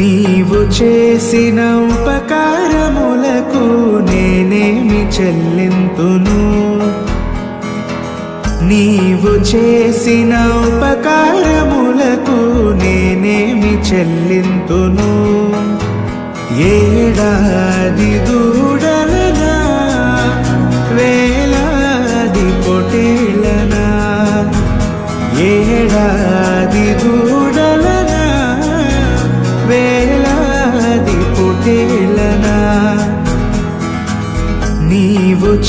నీవు చేసిన ఉపకారములకు నేనేమి చెల్లింతును? నీవు చేసిన ఉపకారములకు నేనేమి చెల్లింతును? ఏడాది దూడలనా వేలాది పొటేళ్ళనా ఏడాది దూ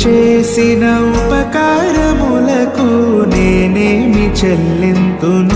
చేసిన ఉపకారములకు నేనేమి చెల్లింతును?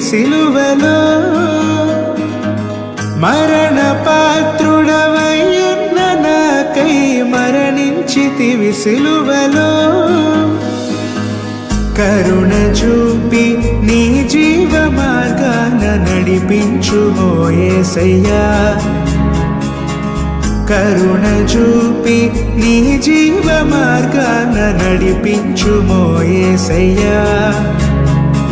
సిలువలో మరణ పాత్రుడవయ్యున్న నాకై మరణించితివి సిలువలో. కరుణ చూపి నీ జీవ మార్గాన నడిపించు మోయేసయ్యా కరుణ చూపి నీ జీవ మార్గాన నడిపించు మోయేసయ్యా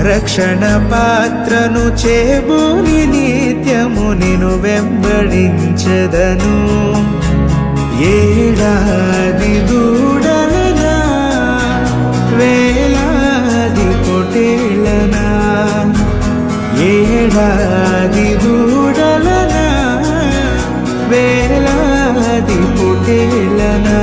రక్షణ పాత్రను చేబూని నిత్యము నిను వెంబడించదను. ఏడాది దూడలనా వేలాది కొటేళనా ఏడాది దూడలనా వేలాది కొటేళనా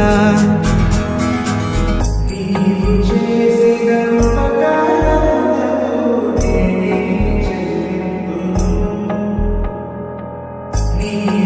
be.